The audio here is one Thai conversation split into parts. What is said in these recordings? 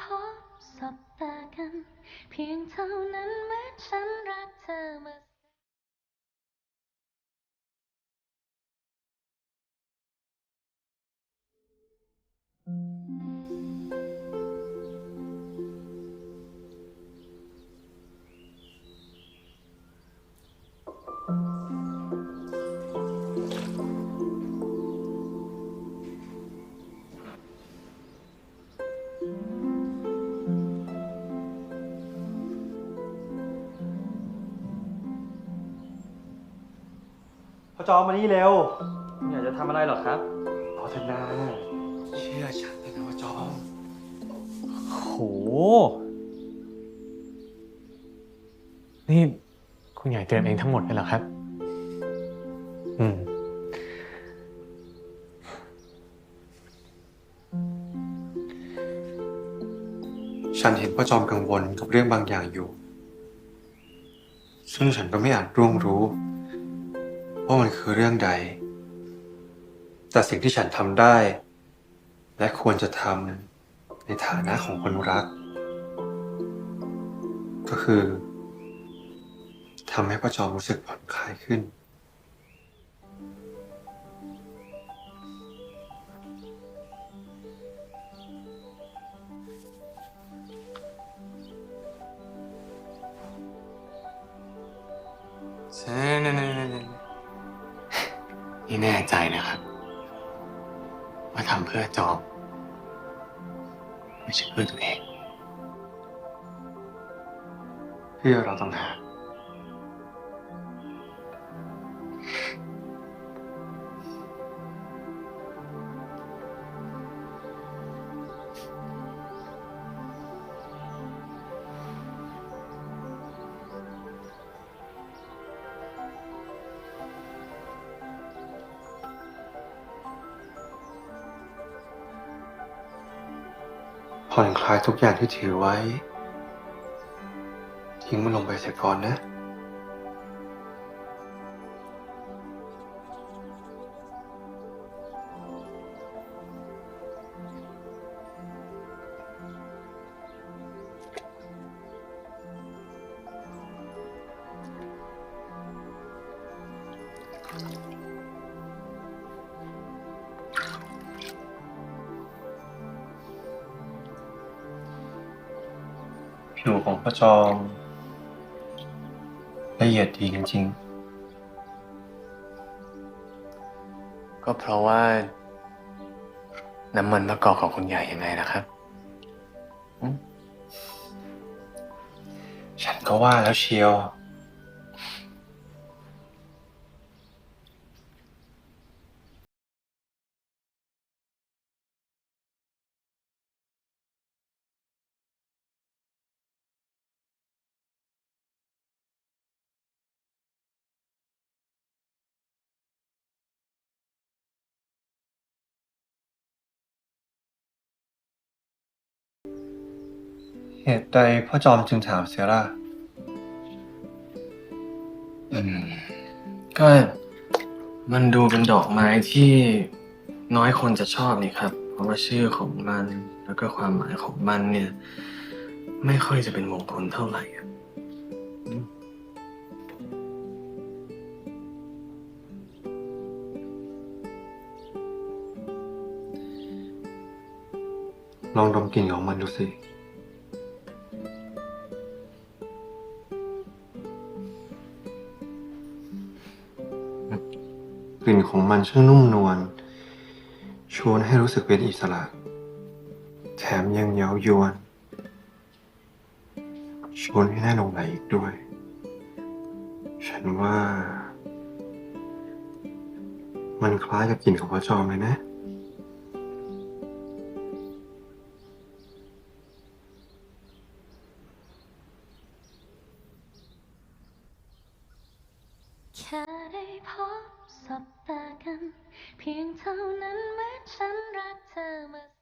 พบสบตากัน เพียงเท่านั้นเหมื่อนฉันรักเธอมา พอจอมานี่เร็วอยากจะทำอะไรหรอครับเอาเถอะนาเชื่อฉันเถอะนะว่าจอมโห นี่คุณใหญ่เตรียมเองทั้งหมดเลยเหรอครับ อืม ฉันเห็นว่าจอมกังวลกับเรื่องบางอย่างอยู่ ซึ่งฉันก็ไม่อาจร่วงรู้ ว่ามันคือเรื่องใด แต่สิ่งที่ฉันทำได้ และควรจะทำในฐานะของคนรัก ก็คือทำให้พระจอมรู้สึกผ่อนคลายขึ้น นี่แน่ใจนะครับ ว่าทำเพื่อจอบ ไม่ใช่เพื่อตัวเอง เพื่อเราต้องหาก ผ่อนคลายทุกอย่างที่ถือไว้ ทิ้งมันลงไปเสียก่อนนะ ผิวของพระจอมละเอียดดีจริงก็เพราะว่า น้ำมันมะกอกของคุณใหญ่ยังไงนะครับๆฉันก็ว่าแล้วเชียว เหตุใดพ่อจอมจึงถามเสียล่ะ อืม ก็มันดูเป็นดอกไม้ที่น้อยคนจะชอบนี่ครับ เพราะว่าชื่อของมัน แล้วก็ความหมายของมันเนี่ย ไม่ค่อยจะเป็นมงคลเท่าไหร่อะ ลองดมกลิ่นของมันดูสิ กลิ่นของมันช่างนุ่มนวล ชวนให้รู้สึกเป็นอิสระ แถมยังเย้ายวน ชวนให้น่าหลงไหลอีกด้วย ฉันว่า มันคล้ายกับกลิ่นของพระจอมเลยนะ แค่ได้พบสบตากัน เพียงเท่านั้นเหมื่อนฉันรักเธอมา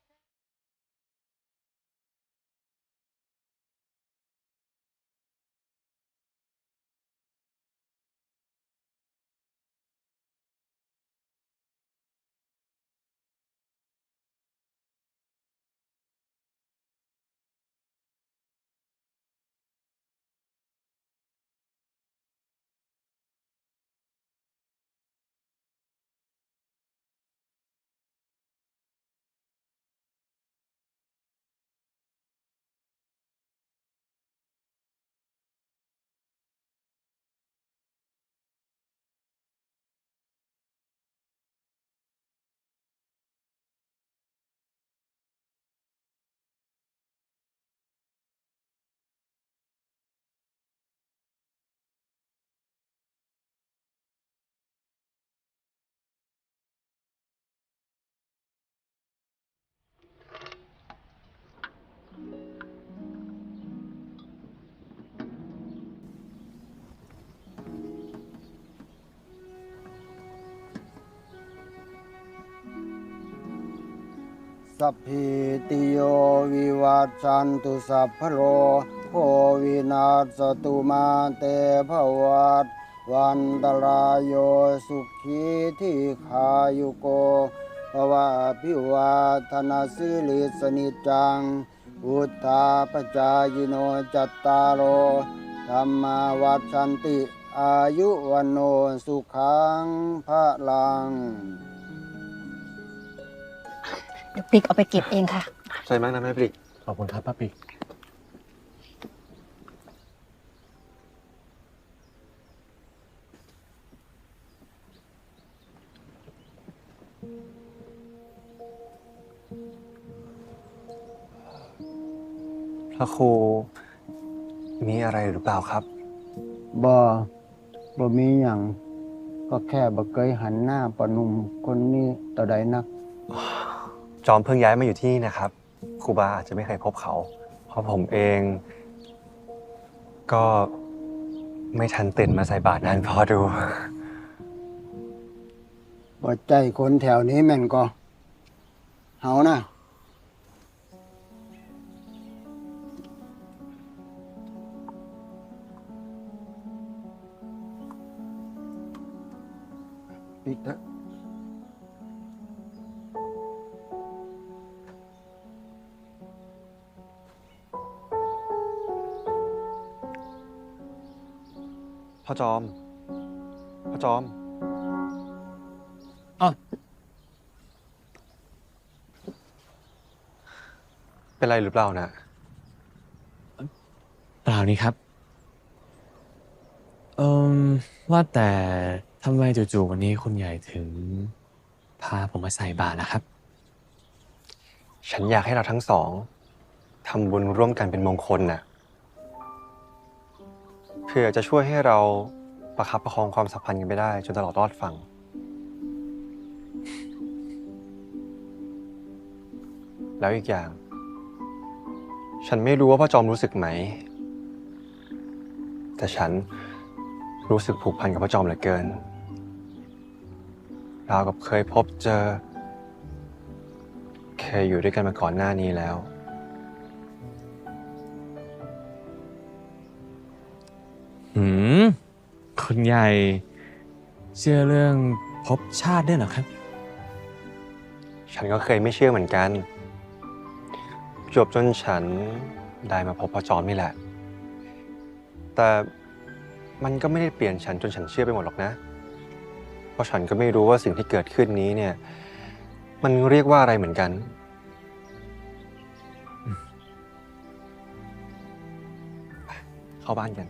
สัพพิติโยวิวัชชันตุสัพพโลโควินาศตุมาเตภวัตวันตรายโยสุขีที่ขายุโกภวะพิวาธนาสิลิสนิจจังอุทธาปจายโนจัตตารโอธรรมาวัชันติ อายุวันโนสุขังพระลัง เดี๋ยวปิกเอาไปเก็บเองค่ะ ใจมากนะแม่ปริกขอบคุณครับป้าปิกพระครูมีอะไรหรือเปล่าครับ บ่บ่มีหยังก็แค่บ่เคยหันหน้าปะหนุ่มคนนี้ต่อใดนัก จอมเพิ่งย้ายมาอยู่ที่นี่นะครับครูบาอาจจะไม่เคยพบเขา เพราะผมเอง ก็ไม่ทันตื่นมาใส่บาตรนานพอดู บ่ใจคนแถวนี้แม่นก็เฮานะปิดเถอะ พ่อจอม พ่อจอม อ้าวเป็นไรหรือเปล่านะเปล่านี่ครับ เอ่มว่าแต่ทำไมจู่ๆวันนี้คุณใหญ่ถึง พาผมมาใส่บาตรนะครับ ฉันอยากให้เราทั้งสองทำบุญร่วมกันเป็นมงคลน่ะ เพื่อจะช่วยให้เราประคับประคองความสัมพันธ์กันไปได้ จนตลอดรอดฟังแล้วอีกอย่าง ฉันไม่รู้ว่าพ่อจอมรู้สึกไหม แต่ฉันรู้สึกผูกพันกับพ่อจอมเหลือเกิน ราวกับเคยพบเจอ เคยอยู่ด้วยกันมาก่อนหน้านี้แล้ว คุณใหญ่เชื่อเรื่องภพชาติด้วยเหรอครับ ฉันก็เคยไม่เชื่อเหมือนกัน จบจนฉันได้มาพบพ่อจอมนี่แหละ แต่มันก็ไม่ได้เปลี่ยนฉันจนฉันเชื่อไปหมดหรอกนะ เพราะฉันก็ไม่รู้ว่าสิ่งที่เกิดขึ้นนี้เนี่ย มันเรียกว่าอะไรเหมือนกัน เข้าบ้านกัน